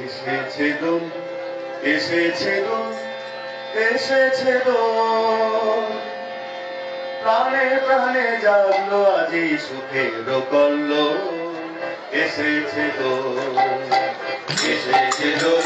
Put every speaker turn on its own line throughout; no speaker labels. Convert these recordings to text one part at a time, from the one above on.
এসেছে দোল এসেছে দোল এসেছে দোল প্রাণে প্রাণে জাগলো, আজি সুখে কল্লো। এসেছে দোল এসেছে দোল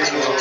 Amen.